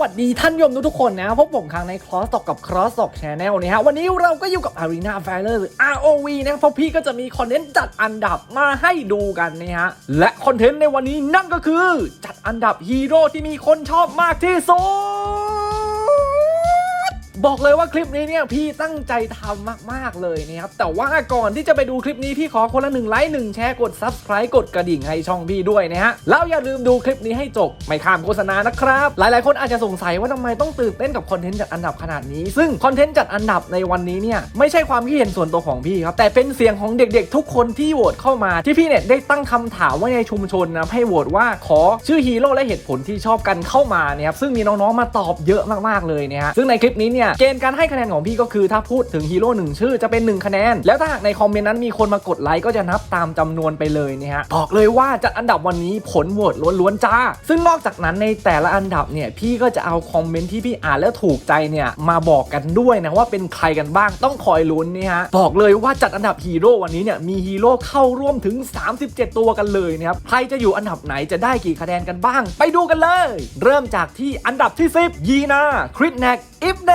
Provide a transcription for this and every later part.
วัสดีท่านผู้ชมทุกคนนะพบผมครั้งในคลอสตกกับคลอสตกแชนแนลนะฮะวันนี้เราก็อยู่กับ Arena f i r e หรือ ROV นะครับเพราะพี่ก็จะมีคอนเทนต์จัดอันดับมาให้ดูกันนะฮะและคอนเทนต์ในวันนี้นั่นก็คือ จัดอันดับฮีโร่ที่มีคนชอบมากที่สุด บอกเลยว่าคลิปนี้เนี่ยพี่ตั้งใจทำมากๆเลยนะครับแต่ว่าก่อนที่จะไปดูคลิปนี้พี่ขอคนละหนึ่งไลค์หนึ่งแชร์กด Subscribe กดกระดิ่งให้ช่องพี่ด้วยนะฮะแล้วอย่าลืมดูคลิปนี้ให้จบไม่ข้ามโฆษณานะครับ หลายๆ คนอาจจะสงสัยว่าทำไมต้องตื่นเต้นกับคอนเทนต์จัดอันดับขนาดนี้ ซึ่งคอนเทนต์จัดอันดับในวันนี้เนี่ยไม่ใช่ความคิดเห็นส่วนตัวของพี่ครับแต่เป็นเสียงของเด็กๆ ทุกคนที่โหวตเข้ามาที่พี่เนี่ยได้ตั้งคำถามไว้ในชุมชนนะให้โหวตว่าขอชื่อฮีโร่และเหตุผลที่ชอบกันเข้ามาเนี่ยครับซึ่งมีน้องๆมาตอบเยอะมากๆเลยนะฮะซึ่งในคลิปนี้เนี่ยเกณฑ์การให้คะแนนของพี่ก็คือถ้าพูดถึงฮีโร่หนึ่งชื่อจะเป็น 1 คะแนน แล้วถ้าหากในคอมเมนต์นั้นมีคนมากดไลค์ก็จะนับตามจำนวนไปเลยนะฮะบอกเลยว่าจัดอันดับวันนี้ผลโหวตล้วนๆจ้า ซึ่งนอกจากนั้นในแต่ละอันดับเนี่ยพี่ก็จะเอาคอมเมนต์ที่พี่อ่านแล้วถูกใจเนี่ยมาบอกกันด้วยนะว่าเป็นใครกันบ้างต้องคอยลุ้นนี่ฮะบอกเลยว่าจัดอันดับฮีโร่วันนี้เนี่ยมีฮีโร่เข้าร่วมถึง 37 ตัวกันเลยนะครับใครจะอยู่อันดับไหนจะได้กี่คะแนนกันบ้าง ไปดูกันเลย เริ่มจากที่อันดับที่ 10 ยีนาคริสแนกอิฟเด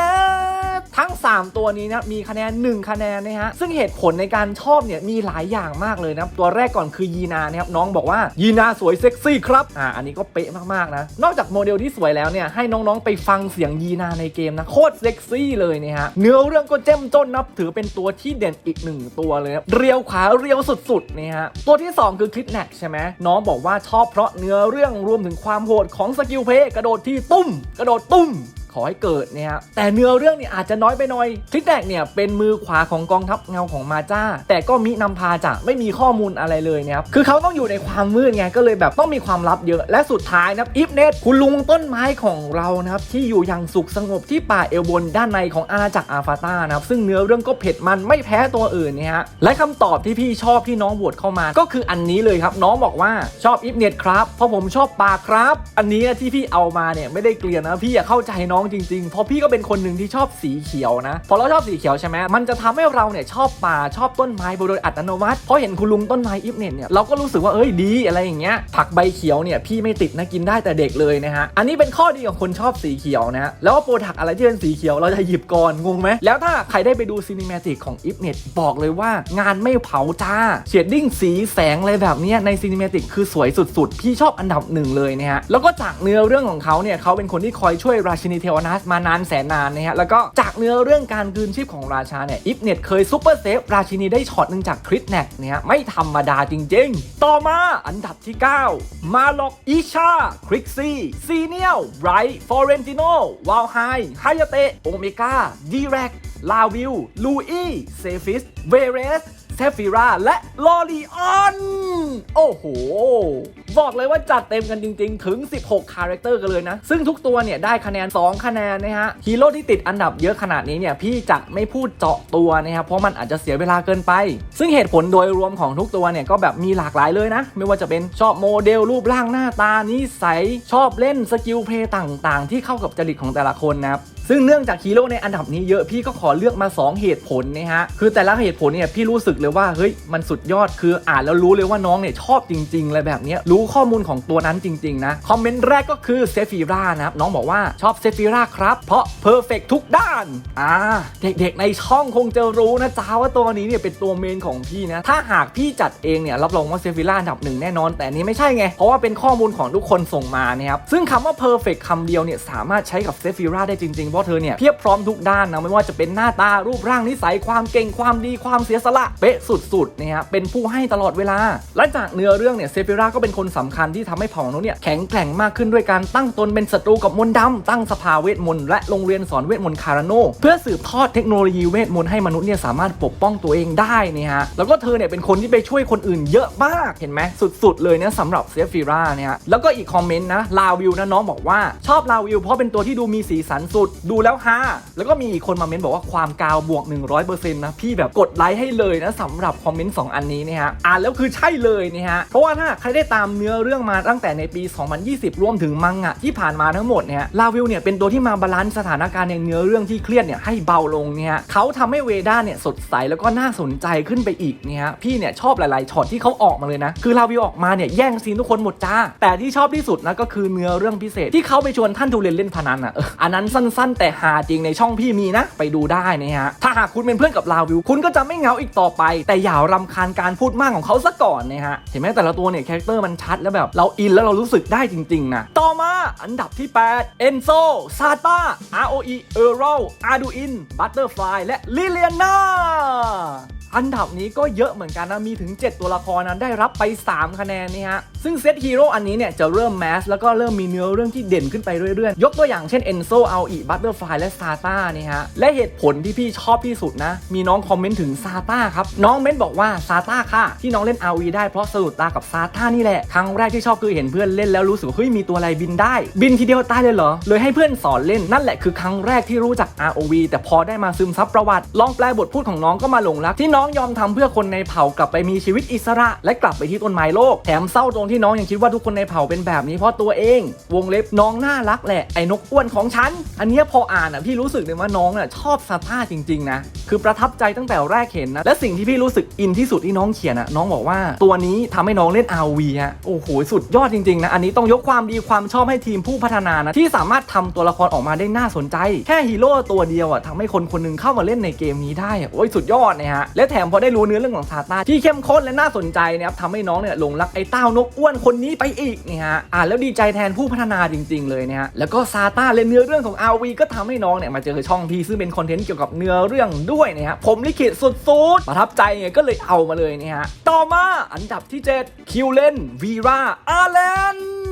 ทั้ง 3 ตัวนี้นะมีคะแนน 1 คะแนนนะฮะ ซึ่งเหตุผลในการชอบเนี่ยมีหลายอย่างมากเลยนะตัวแรกก่อนคือยีนานะครับน้องบอกว่ายีนาสวยเซ็กซี่ครับอ่าอันนี้ก็เป๊ะมากๆนะ นอกจากโมเดลที่สวยแล้วเนี่ยให้น้องๆไปฟังเสียงยีนาในเกมนะโคตรเซ็กซี่เลยนะฮะเนื้อเรื่องก็เจ้มจนนับถือเป็นตัวที่เด่นอีกหนึ่งตัวเลยนะเรียวขาเรียวสุดๆนะฮะตัวที่ 2 คือคลิปแนกใช่ไหมน้องบอกว่าชอบเพราะเนื้อเรื่องรวมถึงความโหดของสกิลเพย์กระโดดที่ตุ้ม กระโดดตุ้ม ขอให้เกิดเนี่ยแต่เนื้อเรื่องเนี่ยอาจจะน้อยไปหน่อยทิกแดกเนี่ยเป็นมือขวาของกองทัพเงาของมาจ้า แต่ก็มินำพาจะไม่มีข้อมูลอะไรเลยนะครับคือเขาต้องอยู่ในความมืดไงก็เลยแบบต้องมีความลับเยอะและสุดท้ายนะครับอิฟเนตคุณลุงต้นไม้ของเรานะครับที่อยู่อย่างสุขสงบที่ป่าเอลบนด้านในของอาณาจักรอาฟาตานะครับซึ่งเนื้อเรื่องก็เผ็ดมันไม่แพ้ตัวอื่นเนี่ยฮะและคำตอบที่พี่ชอบที่น้องโหวตเข้ามา ก็คืออันนี้เลยครับ น้องบอกว่าชอบอิฟเนตครับเพราะผมชอบป่าครับ อันนี้ที่พี่เอามาเนี่ยไม่ได้เกลียนนะพี่อยากเข้าใจน้องจริงๆ เพราะพี่ก็เป็นคนหนึ่งที่ชอบสีเขียวนะ พอเราชอบสีเขียวใช่ไหมมันจะทำให้เราเนี่ยชอบป่าชอบต้นไม้โดยอัตโนมัติเพราะเห็นคุณลุงต้นไม้อิฟเน็ตเนี่ยเราก็รู้สึกว่าเอ้ยดีอะไรอย่างเงี้ยผักใบเขียวเนี่ยพี่ไม่ติดนะกินได้แต่เด็กเลยนะฮะอันนี้เป็นข้อดีของคนชอบสีเขียวนะแล้วว่าโปรดักอะไรที่เป็นสีเขียวเราจะหยิบก่อนงงไหมแล้วถ้าใครได้ไปดูซีนิเมติกของอิฟเน็ตบอกเลยว่างานไม่เผาจ้าเชดดิ้งสีแสงอะไรแบบเนี้ยในซีนิเมติกคือสวยสุดๆ พี่ชอบอันดับหนึ่งเลยนะฮะแล้วก็จากเนื้อเรื่องของเขาเนี่ยเขาเป็นคนที่คอยช่วยราชินีเทวนัสมานานแสนนานนะฮะแล้วก็จากเนื้อเรื่องการคืนชีพของราชาเนี่ยอิฟเน็ตเคยซูเปอร์เซฟราชินีได้ช็อตหนึ่งจากคริสแนกเนี่ยไม่ธรรมดาจริง ๆ ต่อมาอันดับที่ 9 มาล็อกอิชาคริกซี่ซีเนียลไรท์ฟอเรนติโนวาลไฮไฮยาเตะโอเมก้าดีแรกลาวิลลูอี้เซฟิสเวเรสเซฟิราและลอรีออน โอ้โห บอกเลยว่าจัดเต็มกันจริง ๆ ถึง 16 คาแรคเตอร์กันเลยนะ ซึ่งทุกตัวเนี่ยได้คะแนน 2 คะแนนนะฮะ ฮีโร่ที่ติดอันดับเยอะขนาดนี้เนี่ย พี่จะไม่พูดเจาะตัวนะครับ เพราะมันอาจจะเสียเวลาเกินไป ซึ่งเหตุผลโดยรวมของทุกตัวเนี่ย ก็แบบมีหลากหลายเลยนะ ไม่ว่าจะเป็นชอบโมเดลรูปร่างหน้าตานิสัยชอบเล่นสกิลเพลย์ต่าง ๆ ที่เข้ากับจริตของแต่ละคนนะครับ ซึ่งเนื่องจากฮีโร่ในอันดับนี้เยอะพี่ก็ขอเลือกมา 2 เหตุผลนะฮะคือแต่ละเหตุผลเนี่ยพี่รู้สึกเลยว่าเฮ้ยมันสุดยอดคืออ่านแล้วรู้เลยว่าน้องเนี่ยชอบจริงๆเลยแบบนี้รู้ข้อมูลของตัวนั้นจริงๆนะคอมเมนต์แรกก็คือเซฟิรานะครับน้องบอกว่าชอบเซฟิราครับเพราะเพอร์เฟกทุกด้านอ่าเด็กๆในช่องคงจะรู้นะจ้าว่าตัวนี้เนี่ยเป็นตัวเมนของพี่นะถ้าหากพี่จัดเองเนี่ยรับรองว่าเซฟิราอันดับหนึ่งแน่นอน แต่นี้ไม่ใช่ไง เพราะว่าเป็นข้อมูลของทุกคนส่งมานะครับซึ่งคำว่า perfect คำเดียวเนี่ยสามารถใช้กับเซฟิราได้จริงๆเพราะเธอเนี่ยเพียบพร้อมทุกด้านนะไม่ว่าจะเป็นหน้าตารูปร่างนิสัยความเก่งความดีความเสียสละเป๊ะสุดๆนะฮะเป็นผู้ให้ตลอดเวลา และจากเนื้อเรื่องเนี่ยเซฟิราก็เป็นคนสำคัญที่ทำให้เผ่ามนุษย์เนี่ยแข็งแกร่งมากขึ้นด้วยการตั้งตนเป็นศัตรูกับมนต์ดำตั้งสภาเวทมนต์และโรงเรียนสอนเวทมนต์คาราโนเพื่อสืบทอดเทคโนโลยีเวทมนต์ให้มนุษย์เนี่ยสามารถปกป้องตัวเองได้นะฮะแล้วก็เธอเนี่ยเป็นคนที่ไปช่วยคนอื่นเยอะมากเห็นไหมสุดๆ เลยเนี่ยสำหรับเซฟิราเนี่ยแล้วก็อีกคอมเมนต์นะลาวิวนะน้องบอกว่าชอบลาวิวเพราะเป็นตัวที่ดูมีสีสันสุดดูแล้วฮาแล้วก็มีอีกคนมาเม้นบอกว่าความกาวบวก 100%นะพี่แบบกดไลค์ให้เลยนะสำหรับคอมเมนต์2อันนี้เนี่ยฮะอ่านแล้วคือใช่เลยเนี่ยฮะเพราะว่าถ้าใครได้ตามเนื้อเรื่องมาตั้งแต่ในปี 2020 รวมถึงมังงะที่ผ่านมาทั้งหมดเนี่ยลาวิลเนี่ยเป็นตัวที่มาบาลานซ์สถานการณ์ในเนื้อเรื่องที่เครียดเนี่ยให้เบาลงเนี่ยเขาทำให้เวด้าเนี่ยสดใสแล้วก็น่าสนใจขึ้นไปอีกเนี่ยพี่เนี่ยชอบหลายๆช็อตที่เขาออกมาเลยนะ คือลาวิลออกมาเนี่ยแย่งซีนทุกคนหมดจ้า แต่ที่ชอบที่สุดนะก็คือเนื้อเรื่องพิเศษที่เขาไปชวนท่านทูเรนเล่นพนันอะอันนั้นสั้นแต่หาจริงในช่องพี่มีนะ ไปดูได้นะฮะ ถ้าหากคุณเป็นเพื่อนกับลาวิว คุณก็จะไม่เหงาอีกต่อไป แต่อย่ารำคาญการพูดมากของเขาซะก่อนนะฮะ เห็นไหมแต่ละตัวเนี่ยคาแรคเตอร์มันชัดแล้วแบบเราอินแล้วเรารู้สึกได้จริงๆนะ ต่อมาอันดับที่ 8 เอนโซซาตา ROE เออร์โรอาดูอิน บัตเตอร์ฟลายและลิเลียนา อันดับนี้ก็เยอะเหมือนกันนะ มีถึง 7 ตัวละครนั้นได้รับไป 3 คะแนนนี่ฮะ ซึ่งเซตฮีโร่อันนี้เนี่ยจะเริ่มแมสแล้วก็เริ่มมีเนื้อเรื่องที่เด่นขึ้นไปเรื่อยๆ ยกตัวอย่างเช่นเอนโซเอาอีบัตเตอร์ฟลายและซาตานี่ฮะ และเหตุผลที่พี่ชอบที่สุดนะ มีน้องคอมเมนต์ถึงซาต้าครับ น้องเม้นบอกว่าซาต้าค่ะ ที่น้องเล่น RV ได้เพราะสะดุดตากับซาต้านี่แหละ ครั้งแรกที่ชอบคือเห็นเพื่อนเล่นแล้วรู้สึกว่าเฮ้ยมีตัวอะไรบินได้ บินทีเดียวตายเลยเหรอ เลยให้เพื่อนสอนเล่นนั่นแหละคือครั้งแรกที่รู้จัก ROV แต่พอได้มาซึมซับประวัติ ลองแปลบทพูดของน้องก็มาหลงรักที่น้ององยอมทำเพื่อคนในเผ่ากลับไปมีชีวิตอิสระ และกลับไปที่ต้นไม้โลก แถมเศร้าตรงที่น้องยังคิดว่าทุกคนในเผ่าเป็นแบบนี้เพราะตัวเอง วงเล็บน้องน่ารักแหละไอ้นกอ้วนของฉัน อันเนี้ยพออ่านอะพี่รู้สึกเลยว่าน้องน่ะชอบซาต้าจริงๆนะคือประทับใจตั้งแต่แรกเห็นนะและสิ่งที่พี่รู้สึกอินที่สุดที่น้องเขียนอะน้องบอกว่าตัวนี้ทำให้น้องเล่น RV ฮะโอ้โหสุดยอดจริงๆนะอันนี้ต้องยกความดีความชอบให้ทีมผู้พัฒนานะที่สามารถทำตัวละครออกมาได้น่าสนใจ แค่ฮีโร่ตัวเดียวอะทำให้คนคนหนึงเข้ามาเล่นในเกมนี้ได้โอ้ยสุดยอดนะฮะและแถมพอได้รู้เนื้อเรื่องของซาต้าที่เข้มข้นและน่าสนใจนะครับทำให้น้องเนี่ยหลงรักไอ้เต้านกอ้วนคนนี้ไปอีกนี่ฮะอ่านแล้วดีใจแทนผู้พัฒนาจริง ๆ เลยนะฮะแล้วก็ซาต้าเล่นเนื้อเรื่องของ RV ก็ทำให้น้องเนี่ยมาเจอช่องพี่ซึ่งเป็นคอนเทนต์เกี่ยวกับเนื้อเรื่องด้วยนะฮะผมลิขิตสุดๆประทับใจไงก็เลยเอามาเลยนะฮะต่อมาอันดับที่ 7 คิวเลนวีราอาเลน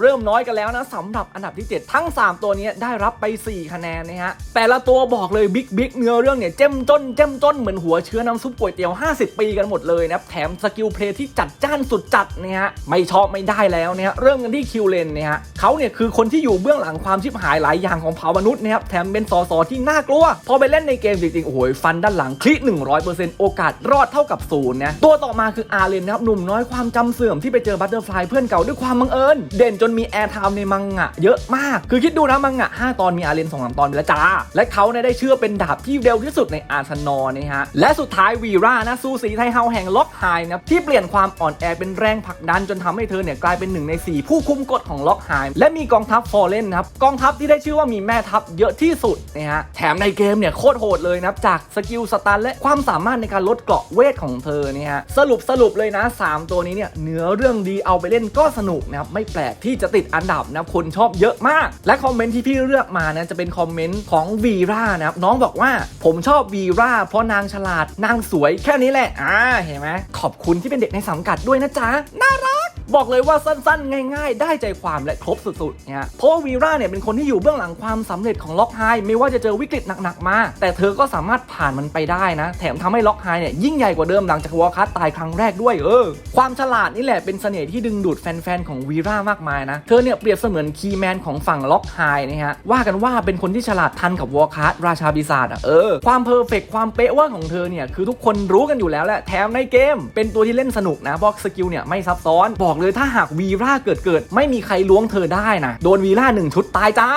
เริ่มน้อยกันแล้วนะสำหรับอันดับที่ 7 ทั้ง 3 ตัวนี้ได้รับไป 4 คะแนนนะฮะ แต่ละตัวบอกเลยบิ๊กบิ๊กเนื้อเรื่องเนี่ยเจ้มจนเจ้มจนเหมือนหัวเชื้อน้ำซุปก๋วยเตี๋ยว 50 ปีกันหมดเลยนะครับแถมสกิลเพลย์ที่จัดจ้านสุดจัดเนี่ยฮะไม่ชอบไม่ได้แล้วเนี่ยเริ่มกันที่คิวเลนเนี่ยฮะเขาเนี่ยคือคนที่อยู่เบื้องหลังความชิบหายหลายอย่างของเผ่ามนุษย์นะครับแถมเป็นสอสอที่น่ากลัว พอไปเล่นในเกมจริงๆโอ้โหฟันด้านหลังคลิ100%โอกาสรอดเท่ากับศูนย์นะตัวต่อมาคืออาเลนนะครับหนุ่มน้อยความจำเสื่อมที่ไปเจอบัตเตอร์ฟลายเพื่อนเก่าด้วยความบังเอิญเด่นจนมีแอร์ไทม์ในมังงะเยอะมาก คือคิดดูนะมังงะ 5 ตอนมีอาเลน2อสตอนไปแล้วจ้า และเขาเนี่ยได้เชื่อเป็นดาบที่เร็วที่สุดในอาร์ซนอลนะฮะ และสุดท้ายวีรานะสู้สีไทเฮาแห่งล็อกไฮนะที่เปลี่ยนความอ่อนแอเป็นแรงผลักดันจนทำให้เธอเนี่ยกลายเป็นหนึ่งใน 4 ผู้คุมกฎของล็อกไฮและมีกองทัพฟอร์เรนนะครับกองทัพที่ได้ชื่อว่ามีแม่ทัพเยอะที่สุดนะฮะแถมในเกมเนี่ยโคตรโหดเลยนะครับจากสกิลสตันและความสามารถในการลดเกราะเวทของเธอเนี่ยฮะสรุปสรุปเลยนะ 3 ตัวนี้เนี่ยเนื้อเรื่องดีเอาไปเล่นก็สนุกนะครับไม่แปลกที่จะติดอันดับนะครับคนชอบเยอะมาก และคอมเมนต์ที่พี่เลือกมานะจะเป็นคอมเมนต์ของวีรานะครับน้องบอกว่าผมชอบวีราเพราะนางฉลาดนางสวยแค่นี้แหละอ่าเห็นไหมขอบคุณที่เป็นเด็กในสังกัดด้วยนะจ๊ะน่ารัก บอกเลยว่าสั้นๆ ง่ายๆ ได้ใจความและครบสุดๆเนี่ยเพราะว่าวีราเนี่ยเป็นคนที่อยู่เบื้องหลังความสำเร็จของล็อกไฮไม่ว่าจะเจอวิกฤตหนักๆมา แต่เธอก็สามารถผ่านมันไปได้นะ แถมทำให้ล็อกไฮเนี่ยยิ่งใหญ่กว่าเดิมหลังจากวอลคัสตายครั้งแรกด้วยเออ ความฉลาดนี่แหละเป็นเสน่ห์ที่ดึงดูดแฟนๆของวีรามากมายนะ เธอเนี่ยเปรียบเสมือนคีย์แมนของฝั่งล็อกไฮนะฮะว่ากันว่าเป็นคนที่ฉลาดทันกับวอลคัสราชาปีศาจอะเออความเพอร์เฟกความเป๊ะว่าของเธอเนี่ยคือทุกคนรู้กันอยู่แล้วแหละแถมในเกม เป็นตัวที่เล่นสนุกนะเพราะสกิลเนี่ยไม่ซับซ้อนบอกเลยถ้าหากวีราเกิดเกิด ไม่มีใครล้วงเธอได้นะ โดนวีราหนึ่งชุดตายจ้า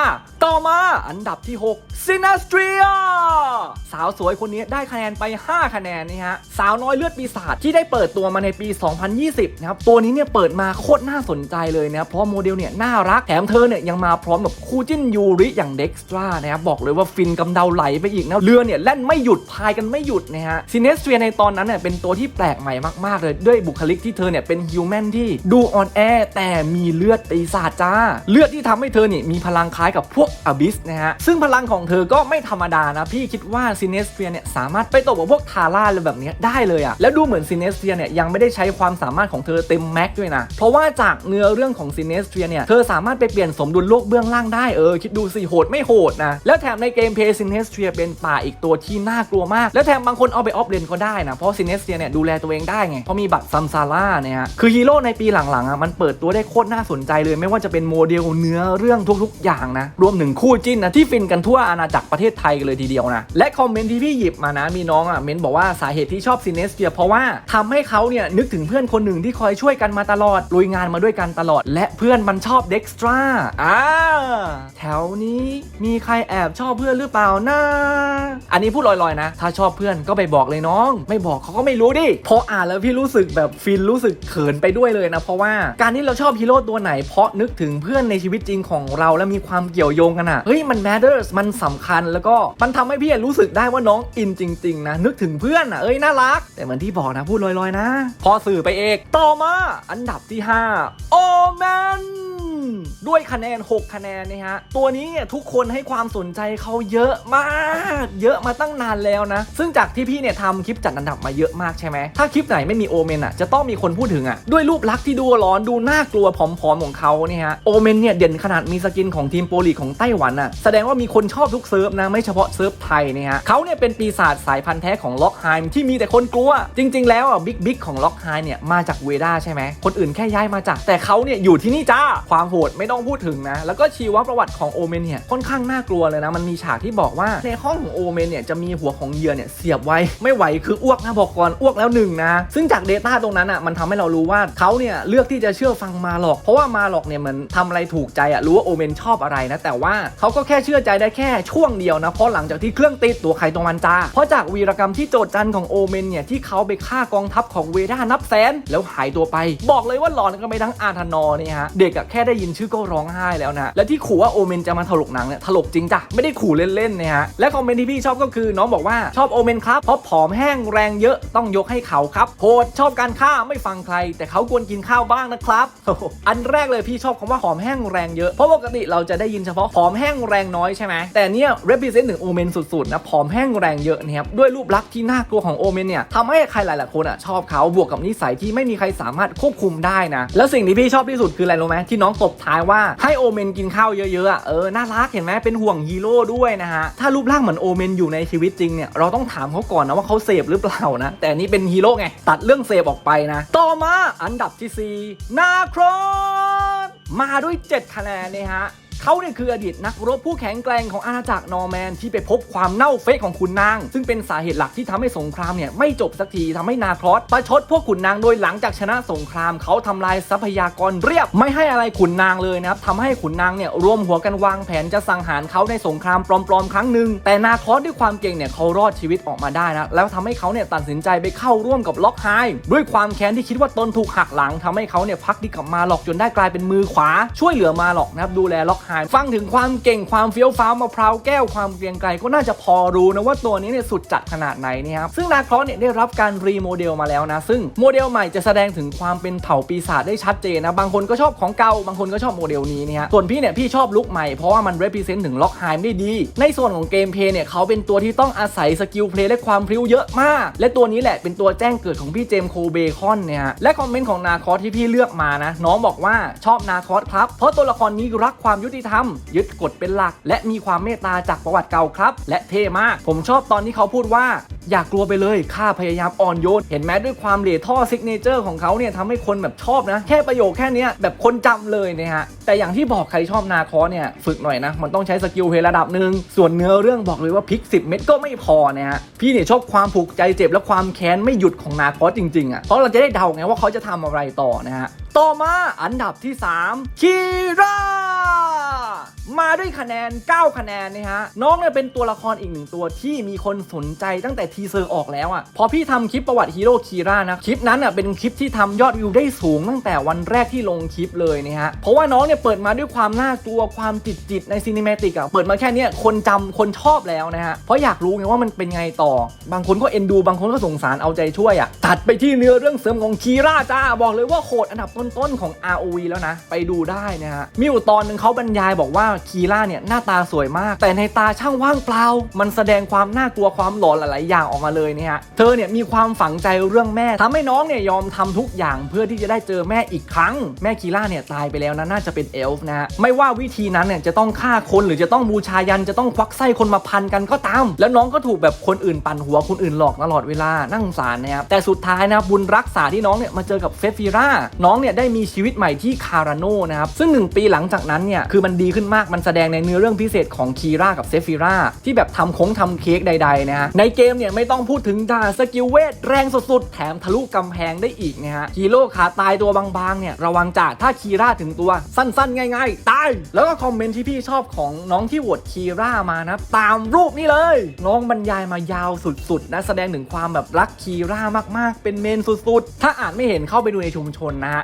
ต่อมาอันดับที่ 6 ซินาสเตรียสาวสวยคนนี้ได้คะแนนไป 5 คะแนนนี่ฮะ สาวน้อยเลือดปีศาจที่ได้เปิดตัวมาในปี 2020 นะครับ ตัวนี้เนี่ยเปิดมาโคตรน่าสนใจเลยนะเพราะโมเดลเนี่ยน่ารักแถมเธอเนี่ยยังมาพร้อมกับคู่จิ้นยูริอย่างเด็กสตรานะครับบอกเลยว่าฟินกำเดาไหลไปอีกนะเรือเนี่ยแล่นไม่หยุดพายกันไม่หยุดนะฮะซินเนสเตรียในตอนนั้นเนี่ยเป็นตัวที่แปลกใหม่มากๆเลยด้วยบุคลิกที่เธอเนี่ยเป็นฮิวแมนที่ดูอ่อนแอแต่มีเลือดปีศาจจ้า เลือดที่ทำให้เธอเนี่ยมีพลังคล้ายกับพวกอบิสนะฮะ ซึ่งพลังของเธอก็ไม่ธรรมดานะ พี่คิดว่าซินเนสเตรียเนี่ยสามารถไปตบกับพวกทาร่าอะไรแบบนี้ได้เลยอะแล้วดูเหมือนซินเนสเตรียเนี่ยยังไม่ได้ใช้ความสามารถของเธอเต็มแม็กด้วยนะ เพราะว่าจากเนื้อเรื่องของซินเนสเตรียเนี่ยเธอสามารถไปเปลี่ยนสมดุลโลกเบื้องล่างได้เออคิดดูสิโหดไม่โหดนะแล้วแถมในเกมเพย์ซินเนสเตรียเป็นป่าอีกตัวที่น่ากลัวมาก แล้วแถมบางคนเอาไปออฟเลนก็ได้นะเพราะซินเนสเตรียเนี่ยดูแลตัวเองได้ไงเพราะมีบัตรซัมซาร่าเนี่ยคือฮีโร่ในปีหหลังๆอะมันเปิดตัวได้โคตรน่าสนใจเลย ไม่ว่าจะเป็นโมเดลเนื้อเรื่องทุกๆ อย่างนะ รวมถึงคู่จิ้นนะที่ฟินกันทั่วอาณาจักรประเทศไทยกันเลยทีเดียวนะและคอมเมนต์ที่พี่หยิบมานะมีน้องอะเม้นบอกว่าสาเหตุที่ชอบซีเนสเฟียเพราะว่าทำให้เขาเนี่ยนึกถึงเพื่อนคนหนึ่งที่คอยช่วยกันมาตลอดลุยงานมาด้วยกันตลอด และเพื่อนมันชอบเด็กสตราอ่าแถวนี้มีใครแอบชอบเพื่อนหรือเปล่านะอันนี้พูดลอยๆนะ ถ้าชอบเพื่อนก็ไปบอกเลยน้อง ไม่บอกเขาก็ไม่รู้ดิพออ่านแล้วพี่รู้สึกแบบฟินรู้สึกเขินไปด้วยเลยนะราะว่าการที่เราชอบฮีโร่ตัวไหนเพราะนึกถึงเพื่อนในชีวิตจริงของเราและมีความเกี่ยวโยงกันอะเฮ้ยมัน matters มันสำคัญแล้วก็มันทำให้พี่รู้สึกได้ว่าน้องอินจริง ๆ นะ นึกถึงเพื่อนอะเอ้ยน่ารัก แต่เหมือนที่บอกนะพูดลอยๆนะ พอสื่อไปเอกต่อมา อันดับที่ 5 โอแมน ด้วยคะแนน 6 คะแนนนะฮะ ตัวนี้เนี่ยทุกคนให้ความสนใจเขาเยอะมาก เยอะมาตั้งนานแล้วนะ ซึ่งจากที่พี่เนี่ยทำคลิปจัดอันดับมาเยอะมากใช่ไหม ถ้าคลิปไหนไม่มีโอเมนอะจะต้องมีคนพูดถึงอะ ด้วยรูปลักษณ์ที่ดูร้อนดูน่ากลัวผอมๆของเขาเนี่ยฮะ โอเมนเนี่ยเด่นขนาดมีสกินของทีมโปลีของไต้หวันอะ แสดงว่ามีคนชอบทุกเซิร์ฟนะไม่เฉพาะเซิร์ฟไทยเนี่ยฮะเขาเนี่ยเป็นปีศาจสายพันธุ์แท้ของล็อกไฮม์ที่มีแต่คนกลัว จริง ๆ แล้วอะบิ๊กบิ๊กของล็อกไฮม์เนี่ยมาจากเวด้าใช่ไหมคนอื่นแค่ย้ายมาจากแต่เขาเนี่ยอยู่ที่นี่จ้าความโหดไม่ต้องพูดถึงนะ แล้วก็ชีวประวัติของโอเมนเนี่ยค่อนข้างน่ากลัวเลยนะ มันมีฉากที่บอกว่าในห้องของโอเมนเนี่ยจะมีหัวของเหยื่อเนี่ยเสียบไว้ไม่ไหวคืออ้วกนะบอกก่อนอ้วกแล้วหนึ่งนะ ซึ่งจาก Data ตรงนั้นอะมันทำให้เรารู้ว่าเขาเนี่ยเลือกที่จะเชื่อฟังมาหลอก เพราะว่ามาหลอกเนี่ยมันทำอะไรถูกใจอะรู้ว่าโอเมนชอบอะไรนะ แต่ว่าเขาก็แค่เชื่อใจได้แค่ช่วงเดียวนะเพราะหลังจากที่เครื่องติดตัวใครตัวมันจ้าเพราะจากวีรกรรมที่โจดจันของโอเมนเนี่ยที่เขาไปฆ่ากองทัพของเวด้านับแสนแล้วหายตัวไป บอกเลยว่าหลอนกันไปทั้งอาธนอเนี่ยฮะเด็กอะแค่ได้ยินชื่อก็ร้องไห้แล้วนะและที่ขู่ว่าโอเมนจะมาถลกหนังเนี่ยถลกจริงจ้ะไม่ได้ขู่เล่นๆเนี่ยฮะและคอมเมนต์ที่พี่ชอบก็คือน้องบอกว่าชอบโอเมนครับเพราะผอมแห้งแรงเยอะต้องยกให้เขาครับโหดชอบการฆ่าไม่ฟังใคร แต่เขาควรกินข้าวบ้างนะครับ อันแรกเลยพี่ชอบคำว่าผอมแห้งแรงเยอะเพราะปกติเราจะได้ยินเฉพาะผอมแห้งแรงน้อยใช่ไหมแต่เนี่ย represent ถึงโอเมนสุดๆนะผอมแห้งแรงเยอะนะครับด้วยรูปลักษณ์ที่น่ากลัวของโอเมนเนี่ยทำให้ใครหลายๆคนอะชอบเขาบวกกับนิสัยที่ไม่มีใครสามารถควบคุมได้นะแล้วสิ่งที่พี่ชอบที่สุดคืออะไรรู้ไหมที่น้องตบท้ายว่าให้โอเมนกินข้าวเยอะๆอะเออน่ารักเห็นไหมเป็นห่วงฮีโร่ด้วยนะฮะถ้ารูปร่างเหมือนโอเมนอยู่ในชีวิตจริงเนี่ยเราต้องถามเขาก่อนนะว่าเขาเสพหรือเปล่านะ แต่นี่เป็นฮีโร่ไงตัดเรื่องเสพออกไปนะ ต่อมาอันดับที่4นาครอนมาด้วย 7 คะแนนเนี่ยฮะ เขาเนี่ยคืออดีตนักรบผู้แข็งแกร่งของอาณาจักรนอร์แมนที่ไปพบความเน่าเฟะของขุนนาง ซึ่งเป็นสาเหตุหลักที่ทำให้สงครามเนี่ยไม่จบสักทีทำให้นาครอสประชดพวกขุนนางโดยหลังจากชนะสงครามเขาทำลายทรัพยากรเรียบ ไม่ให้อะไรขุนนางเลยนะครับทำให้ขุนนางเนี่ยรวมหัวกันวางแผนจะสังหารเขาในสงครามปลอมๆ ครั้งหนึ่งแต่นาครอสด้วยความเก่งเนี่ยเขารอดชีวิตออกมาได้นะแล้วทำให้เขาเนี่ยตัดสินใจไปเข้าร่วมกับล็อกไฮด้วยความแค้นที่คิดว่าตนถูกหักหลังทำให้เขาเนี่ยพักดีกับมาหลอกจนได้กลายเป็นมือขวาช่วยเหลือมาหลอกนะครับดูแลล็อกไฮฟังถึงความเก่งความเฟี้ยวฟ้าวมะพร้าวแก้วความเกรียงไกรก็น่าจะพอรู้นะว่าตัวนี้เนี่ยสุดจัดขนาดไหนนี่ครับซึ่งนาครอสเนี่ยได้รับการรีโมเดลมาแล้วนะซึ่งโมเดลใหม่จะแสดงถึงความเป็นเผ่าปีศาจได้ชัดเจนนะบางคนก็ชอบของเก่าบางคนก็ชอบโมเดลนี้เนี่ยส่วนพี่เนี่ยพี่ชอบลุคใหม่เพราะว่ามัน represent ถึงล็อกไฮม์ได้ดี ในส่วนของเกมเพลย์เนี่ยเขาเป็นตัวที่ต้องอาศัยสกิลเพลย์และความพริ้วเยอะมาก และตัวนี้แหละเป็นตัวแจ้งเกิดของพี่เจมส์โคเบคอนเนี่ยฮะและคอมเมนต์ของนาคอสที่พี่เลือกมานะน้องบอกว่าชอบนาคอสครับเพราะตัวละครนี้รักความยุติธรรม ยึดกฎเป็นหลัก และมีความเมตตาจากประวัติเก่าครับ และเท่มาก ผมชอบตอนที่เขาพูดว่า อย่ากกลัวไปเลยข้าพยายามอ่อนโยน เห็นไหมด้วยความเหล่ท่อซิกเนเจอร์ของเขาเนี่ยทำให้คนแบบชอบนะ แค่ประโยคแค่นี้แบบคนจำเลยนะฮะแต่อย่างที่บอกใครชอบนาคอเนี่ยฝึกหน่อยนะ มันต้องใช้สกิลเพลระดับหนึ่งส่วนเนื้อเรื่องบอกเลยว่าพลิก 10 เม็ดก็ไม่พอนะฮะพี่เนี่ยชอบความผูกใจเจ็บและความแค้นไม่หยุดของนาคอจริงๆอะเพราะเราจะได้เดาไงว่าเขาจะทำอะไรต่อนะฮะต่อมาอันดับที่ 3 คีรามาด้วยคะแนน 9 คะแนนนะฮะ น้องเนี่ยเป็นตัวละครอีกหนึ่งตัวที่มีคนสนใจตั้งแต่ทีเซอร์ออกแล้วอะ่ะ พอพี่ทำคลิปประวัติฮีโร่คีรานะ คลิปนั้นอะเป็นคลิปที่ทำยอดวิวได้สูงตั้งแต่วันแรกที่ลงคลิปเลยนะฮะ เพราะว่าน้องเนี่ยเปิดมาด้วยความน่ากลัวความจิตจิตในซีนิเมติกอะ เปิดมาแค่นี้คนจำคนชอบแล้วนะฮะ เพราะอยากรู้ไงว่ามันเป็นไงต่อ บางคนก็เอ็นดู บางคนก็สงสารเอาใจช่วยอะ ตัดไปที่เนื้อเรื่องเสริมของคีราจ้าบอกเลยว่าโหดอันดับต้นๆของ ROV แล้วนะ ไปดูได้นะฮะมีอยู่ตอนหนึ่งเขาบรรยายบอกว่าคีราเนี่ยหน้าตาสวยมาก แต่ในตาช่างว่างเปล่า มันแสดงความน่ากลัวความหลอนหลายๆอย่างออกมาเลยเนี่ยฮะเธอเนี่ยมีความฝังใจเรื่องแม่ทำให้น้องเนี่ยยอมทำทุกอย่างเพื่อที่จะได้เจอแม่อีกครั้ง แม่คีร่าเนี่ยตายไปแล้วนะน่าจะเป็นเอลฟ์นะฮะไม่ว่าวิธีนั้นเนี่ยจะต้องฆ่าคนหรือจะต้องบูชายันจะต้องควักไส้คนมาพันกันก็ตาม แล้วน้องก็ถูกแบบคนอื่นปั่นหัวคนอื่นหลอกตลอดเวลานั่งสารนะครับแต่สุดท้ายนะบุญรักษาที่น้องเนี่ยมาเจอกับเฟสฟิราน้องเนี่ยได้มีชีวิตใหม่ที่คาราโนนะครับซึ่งหนึ่งปีหลังจากนั้นเนี่ยคือมันดีขึ้นมากมันแสดงในเนื้อเรื่องพิเศษของคีรากับเซฟิราที่แบบทำคงทำเค้กใดๆนะฮะในเกมเนี่ยไม่ต้องพูดถึงดาสกิลเวทแรงสุดๆ แถมทะลุกำแพงได้อีกนะฮะฮีโร่ขาตายตัวบางๆเนี่ยระวังจ่าถ้าคีราถึงตัวสั้นๆ ง่ายๆ ตาย แล้วก็คอมเมนต์ที่พี่ชอบของน้องที่โหวตคีรามานะตามรูปนี่เลย น้องบรรยายมายาวสุดๆนะแสดงถึงความแบบรักคีรามากๆ เป็นเมนสุดๆ ถ้าอ่านไม่เห็นเข้าไปดูในชุมชนนะฮะ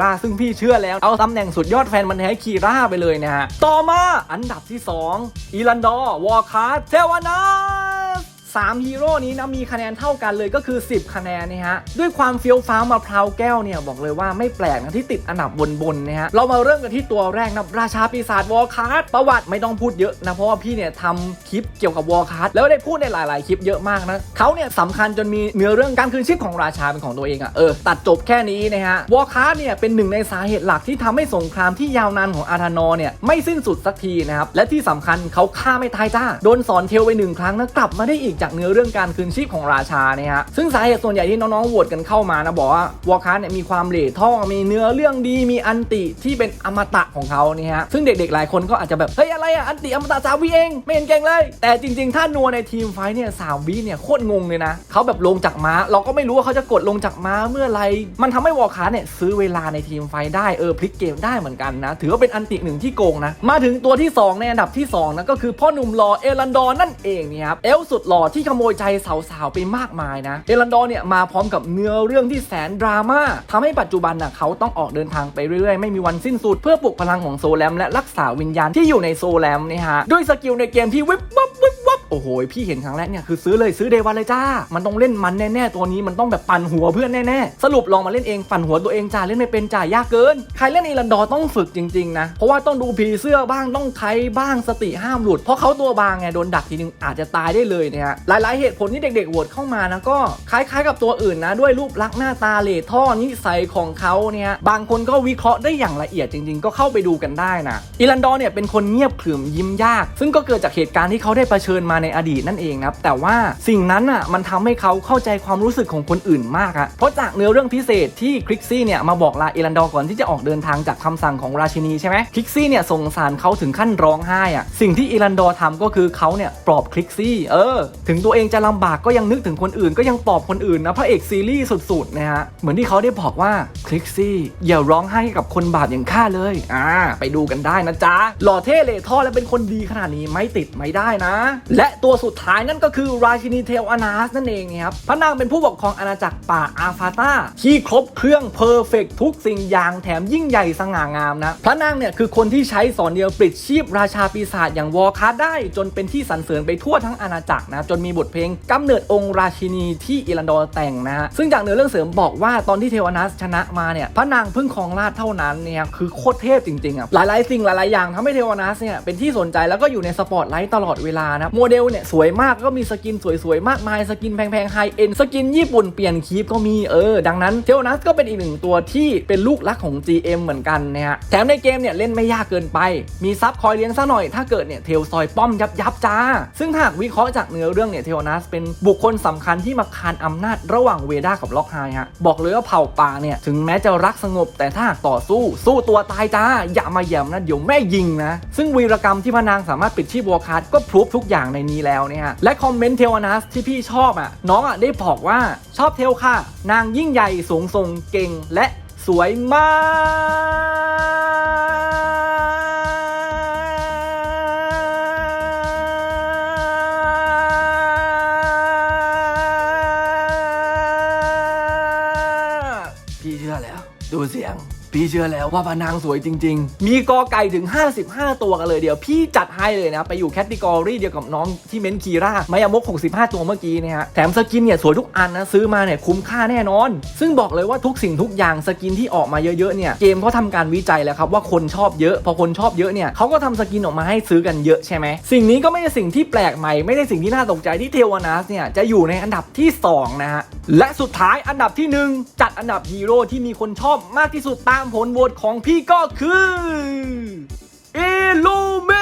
ราซึ่งพี่เชื่อแล้ว เอาตำแหน่งสุดยอดแฟนมันแท้คีราไปเลยนะฮะ ต่อมาอันดับที่ 2อีลันดอร์วอร์คาร์เทวานา สามฮีโร่นี้นะมีคะแนนเท่ากันเลยก็คือ 10 คะแนนนะฮะด้วยความเฟี้ยวฟ้าวมาพราวแก้วเนี่ยบอกเลยว่าไม่แปลกนะที่ติดอันดับบนๆนะฮะเรามาเริ่มกันที่ตัวแรกนะราชาปีศาจวอลคาร์ดประวัติไม่ต้องพูดเยอะนะเพราะว่าพี่เนี่ยทำคลิปเกี่ยวกับวอลคาร์ดแล้วได้พูดในหลาย ๆ คลิปเยอะมากนะเขาเนี่ยสำคัญจนมีเนื้อเรื่องการคืนชีพของราชาเป็นของตัวเองอะ่ะเออตัดจบแค่นี้นะฮะวอลคาร์ดเนี่ยเป็นหนึ่งในสาเหตุหลักที่ทำให้สงครามที่ยาวนานของอาธานอเนี่ยไม่สิ้นสุดสักทีนะครับและที่สำคัญเขาฆ่าไม่ตายจ้าโดนสอนเทลไปหนึ่งครั้งนะกลับมาได้อีกจากเนื้อเรื่องการคืนชีพของราชาเนี่ยฮะซึ่งสาเหตุส่วนใหญ่ที่น้องๆโหวตกันเข้ามานะบอกว่าวอลคาร์เนี่ยมีความเหล่ท่อมีเนื้อเรื่องดีมีอันติที่เป็นอมตะของเขาเนี่ยฮะซึ่งเด็กๆหลายคนก็อาจจะแบบเฮ้ยอะไรอะอันติอมตะสามวิเองไม่เห็นเก่งเลย แต่จริงๆ ถ้านัวในทีมไฟเนี่ยสามวิเนี่ยโคตรงงเลยนะเขาแบบลงจากม้า เราก็ไม่รู้ว่าเขาจะกดลงจากม้าเมื่อไรมันทำให้วอลคาร์เนี่ยซื้อเวลาในทีมไฟได้เออพลิกเกมได้เหมือนกันนะถือว่าเป็นอันติหนึ่งที่โกงนะมาถึงตัวที่สองในอันดับที่สองนะก็คือพ่อหนุ่มหล่อเอรันดอร์นั่นเองนี่ครับเอลสุดหล่อที่ขโมยใจสาวๆไปมากมายนะ เอรันดอร์เนี่ยมาพร้อมกับเนื้อเรื่องที่แสนดราม่าทำให้ปัจจุบันน่ะเขาต้องออกเดินทางไปเรื่อยๆ ไม่มีวันสิ้นสุด เพื่อปลุกพลังของโซแลมและรักษาวิญญาณที่อยู่ในโซแลมเนี่ยฮะด้วยสกิลในเกมที่วิบวับวิบวับ โอ้โหพี่เห็นครั้งแรกเนี่ยคือซื้อเลยซื้อเดวันเลยจ้า มันต้องเล่นมันแน่ๆตัวนี้มันต้องแบบปั่นหัวเพื่อนแน่ๆสรุปลองมาเล่นเองปั่นหัวตัวเองจ้าเล่นไม่เป็นจ่ายยากเกิน ใครเล่นเอรันดอร์ต้องฝึกจริงๆนะเพราะว่าต้องดูผีเสื้อบ้างต้องไทยบ้างสติห้ามหลุดเพราะเขาตัวบางไงโดนดักทีนึงอาจจะตายได้เลยเนี่ยฮะหลายๆเหตุผลที่เด็กๆโหวตเข้ามานะก็คล้ายๆ กับตัวอื่นนะด้วยรูปลักษณ์หน้าตาเล่ท่อนิสัยของเขาเนี่ยบางคนก็วิเคราะห์ได้อย่างละเอียดจริง ๆ ก็เข้าไปดูกันได้นะอีรันดอเนี่ยเป็นคนเงียบขรึมยิ้มยาก ซึ่งก็เกิดจากเหตุการณ์ที่เขาได้เผชิญมาในอดีตนั่นเองนะครับแต่ว่าสิ่งนั้นอะมันทำให้เขาเข้าใจความรู้สึกของคนอื่นมากอะเพราะจากเนื้อเรื่องพิเศษที่คริกซี่เนี่ยมาบอกลาเอรันดอร์ก่อนที่จะออกเดินทางจากคำสั่งของราชินีใช่ไหมคริกซี่เนี่ยสงสารเขาถึงขั้นร้องไห้อะสิ่งที่เอรันดอร์ทำก็คือเขาเนี่ยปลอบคริกซี่เออ ถึงตัวเองจะลำบากก็ยังนึกถึงคนอื่น ก็ยังปลอบคนอื่นนะพระเอกซีรีส์สุดๆนะฮะเหมือนที่เขาได้บอกว่าคริกซี่อย่าร้องไห้กับคนบาปอย่างข้าเลยอ่าไปดูกันได้นะจ๊ะหล่อเท่เล่ท่อและเป็นคนดีขนาดนี้ไม่ติดไม่ได้นะ และตัวสุดท้ายนั่นก็คือราชินีเทลอนาสนั่นเองครับพระนางเป็นผู้ปกครองอาณาจักรป่าอาฟาตาที่ครบเครื่องเพอร์เฟกทุกสิ่งอย่างแถมยิ่งใหญ่สง่างามนะ พระนางเนี่ยคือคนที่ใช้สอนเดียวปลิดชีพราชาปีศาจอย่างวอร์คาร์ได้ จนเป็นที่สรรเสริญไปทั่วทั้งอาณาจักรนะจนมีบทเพลงกำเนิดองค์ราชินีที่อิรันดอร์แต่งนะฮะซึ่งจากเนื้อเรื่องเสริมบอกว่าตอนที่เทวอนัสชนะมาเนี่ยพระนางเพิ่งครองราชเท่านั้นเนี่ยคือโคตรเทพจริงๆอะหลายๆ สิ่งหลายๆอย่างทำให้เทวอนัสเนี่ยเป็นที่สนใจแล้วก็อยู่ในสปอตไลท์ตลอดเวลานะโมเดลเนี่ยสวยมากก็มีสกินสวยๆมากมายสกินแพงๆไฮเอ็นสกินญี่ปุ่นเปลี่ยนคีปก็มีเออ ดังนั้นเทวนัสก็เป็นอีกหนึ่งตัวที่เป็นลูกรักของ GM เหมือนกันนะฮะแถมในเกมเนี่ยเล่นไม่ยากเกินไป มีซับคอยเลี้ยงซะหน่อยถ้าเกิดเนี่ยเทลซอยป้อมยับยับจ้า ซึ่งหากวิเคราะห์จากเนื้อเรื่องเนี่ยเทวนัสเป็นบุคคลสำคัญที่มาคานอำนาจระหว่างเวด้ากับล็อกไฮฮะบอกเลยว่าเผ่าป่าเนี่ยถึงแม้จะรักสงบ แต่ถ้าหากต่อสู้สู้ตัวตายจ้าอย่ามาแย่มนะเดี๋ยวแม่ยิงนะซึ่งวีรกรรมที่พนางสามารถปิดชีพวอคาร์ดก็พรูฟทุกอย่างในนแล้วเนี่ยฮะและคอมเมนต์เทวนัสที่พี่ชอบอะน้องอะได้บอกว่าชอบเทลค่ะ นางยิ่งใหญ่สูงส่งเก่งและสวยมาก เชื่อแล้วว่าพนางสวยจริง ๆ มีกอไก่ถึง 55 ตัวกันเลยเดียว พี่จัดให้เลยนะ ไปอยู่แคตตากรีเดียวกับน้องที่เม้นคีร่ามายามก 65 ตัวเมื่อกี้นี่ยฮะ แถมสกินเนี่ยสวยทุกอันนะ ซื้อมาเนี่ยคุ้มค่าแน่นอน ซึ่งบอกเลยว่าทุกสิ่งทุกอย่างสกินที่ออกมาเยอะๆเนี่ยเกมเขาทำการวิจัยแล้วครับว่าคนชอบเยอะ พอคนชอบเยอะเนี่ยเขาก็ทำสกินออกมาให้ซื้อกันเยอะใช่ไหมสิ่งนี้ก็ไม่ใช่สิ่งที่แปลกใหม่ไม่ได้สิ่งที่น่าตกใจที่เทวานัสเนี่ยจะอยู่ในอันดับที่สองนะฮะและสุดท้ายอันดับที่หนึ่งจัด อันดับฮีโร่ที่มีคนชอบมากที่สุดตามผลโหวตของพี่ก็คืออลูเม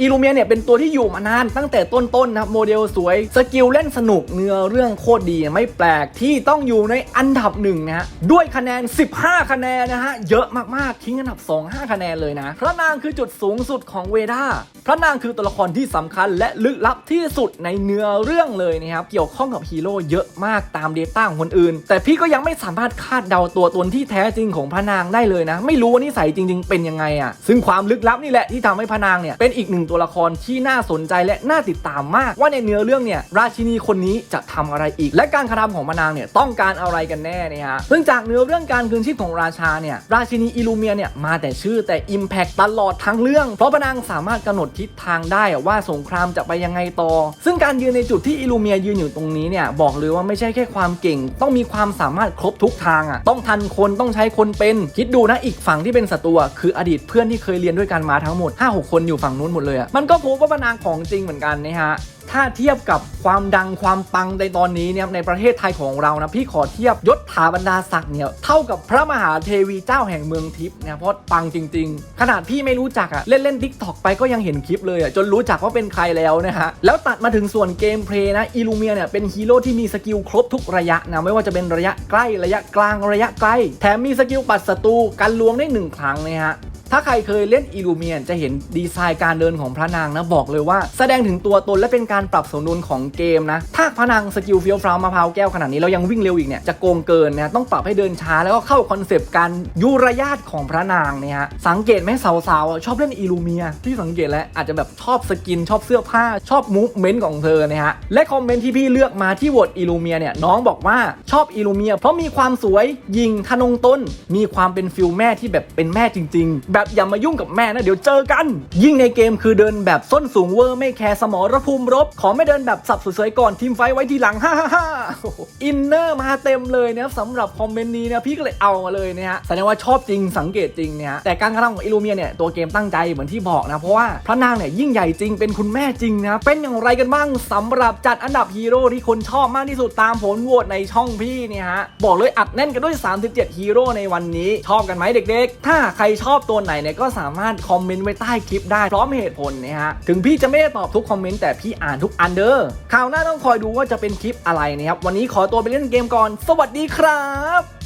อีลูเมียเนี่ยเป็นตัวที่อยู่มานานตั้งแต่ต้นๆนะครับโมเดลสวย สกิลเล่นสนุกเนื้อเรื่องโคตรดีไม่แปลกที่ต้องอยู่ในอันดับหนึ่งนะฮะด้วยคะแนน 15 คะแนนนะฮะเยอะมากๆทิ้งอันดับ 2 5 คะแนนเลยนะพระนางคือจุดสูงสุดของเวดาพระนางคือตัวละครที่สำคัญและลึกลับที่สุดในเนื้อเรื่องเลยนะครับเกี่ยวข้องกับฮีโร่เยอะมากตามเดต้าของคนอื่น แต่พี่ก็ยังไม่สามารถคาดเดาตัวตนที่แท้จริงของพระนางได้เลยนะ ไม่รู้ว่านิสัยจริง ๆ เป็นยังไงอะซึ่งความลึกลับนี่แหละที่ทำให้พระนางเนี่ยเป็นอีกหนึ่งตัวละครที่น่าสนใจและน่าติดตามมาก ว่าในเนื้อเรื่องเนี่ยราชินีคนนี้จะทำอะไรอีก และการกระทำของพระนางเนี่ยต้องการอะไรกันแน่เนี่ยฮะซึ่งจากเนื้อเรื่องการคืนชีพของราชาเนี่ยราชินีอิลูเมียเนี่ยมาแต่ชื่อแต่ Impact ตลอดทั้งเรื่อง เพราะพระนางสามารถกำหนดทิศทางได้ว่าสงครามจะไปยังไงต่อ ซึ่งการยืนในจุดที่อิลูเมียยืนอยู่ตรงนี้เนี่ยบอกเลยว่าไม่ใช่แค่ความเก่ง ต้องมีความสามารถครบทุกทางอะต้องทันคนต้องใช้คนเป็น คิดดูนะอีกฝั่งที่เป็นศัตรูคืออดีตเพื่อนที่เคยเรียนด้วยกันมาทั้งหมด5-6คนอยู่ฝั่งนู้นหมดเลยอะมันก็พบว่าพระนางของจริงเหมือนกันนะฮะถ้าเทียบกับความดังความปังในตอนนี้เนี่ยในประเทศไทยของเรานะพี่ขอเทียบยศถาบรรดาศักดิ์เนี่ยเท่ากับพระมหาเทวีเจ้าแห่งเมืองทิพย์เนี่ยเพราะปังจริง ๆ ขนาดพี่ไม่รู้จักอะเล่นเล่นทิกตอกไปก็ยังเห็นคลิปเลยอะจนรู้จักว่าเป็นใครแล้วนะฮะแล้วตัดมาถึงส่วนเกมเพลย์นะอิลูเมียเนี่ยเป็นฮีโร่ที่มีสกิลครบทุกระยะนะไม่ว่าจะเป็นระยะใกล้ระยะกลางระยะไกลแถมมีสกิลปัดศัตรูกันลวงได้หนึ่งครั้งนะฮะ ถ้าใครเคยเล่นอิลูเมียนจะเห็นดีไซน์การเดินของพระนางนะบอกเลยว่า แสดงถึงตัวตนและเป็นการปรับสมดุลของเกมนะ ถ้าพระนางสกิลเฟี้ยวฟ้าวมะพร้าวแก้วขนาดนี้แล้วยังวิ่งเร็วอีกเนี่ยจะโกงเกินนะต้องปรับให้เดินช้าแล้วก็เข้าคอนเซปต์การยุรยาตของพระนางเนี่ยฮะสังเกตไหมสาวๆชอบเล่นอิลูเมียที่สังเกตแล้วอาจจะแบบชอบสกินชอบเสื้อผ้าชอบมูฟเมนต์ของเธอนะฮะและคอมเมนต์ที่พี่เลือกมาที่โหวตอิลูเมียเนี่ยน้องบอกว่าชอบอิลูเมีย เพราะมีความสวยยิงทะนงต้น มีความเป็นฟิลแม่ที่แบบเป็นแม่จริง ๆแบบอย่ามายุ่งกับแม่นะเดี๋ยวเจอกัน ยิ่งในเกมคือเดินแบบส้นสูงเวอร์ไม่แคร์สมรภูมิรบ ขอไม่เดินแบบสับสวยๆก่อนทีมไฟไว้ทีหลังฮ่าฮ่าฮ่าอินเนอร์มาเต็มเลยนะครับสำหรับคอมเมนต์นี้นะพี่ก็เลยเอามาเลยนะฮะแสดงว่าชอบจริงสังเกตจริงเนี่ยแต่การกระทำของอิลูเมียเนี่ยตัวเกมตั้งใจเหมือนที่บอกนะเพราะว่าพระนางเนี่ยยิ่งใหญ่จริงเป็นคุณแม่จริงนะเป็นอย่างไรกันบ้างสำหรับจัดอันดับฮีโร่ที่คนชอบมากที่สุดตามผลโหวตในช่องพี่เนี่ยฮะบอกเลยอัดแน่นกันด้วย 37 ฮีโร่ในวันนี้ชอบกันไหมเด็กๆ ถ้าใครชอบตัวไหนเนี่ยก็สามารถคอมเมนต์ไว้ใต้คลิปได้พร้อมเหตุผลนะฮะถึงพี่จะไม่ได้ตอบทุกคอมเมนต์แต่พี่อ่านทุกอันเดอร์ข่าวหน้าต้องคอยดูว่าจะเป็นคลิปอะไรนะครับวันนี้ขอตัวไปเล่นเกมก่อน สวัสดีครับ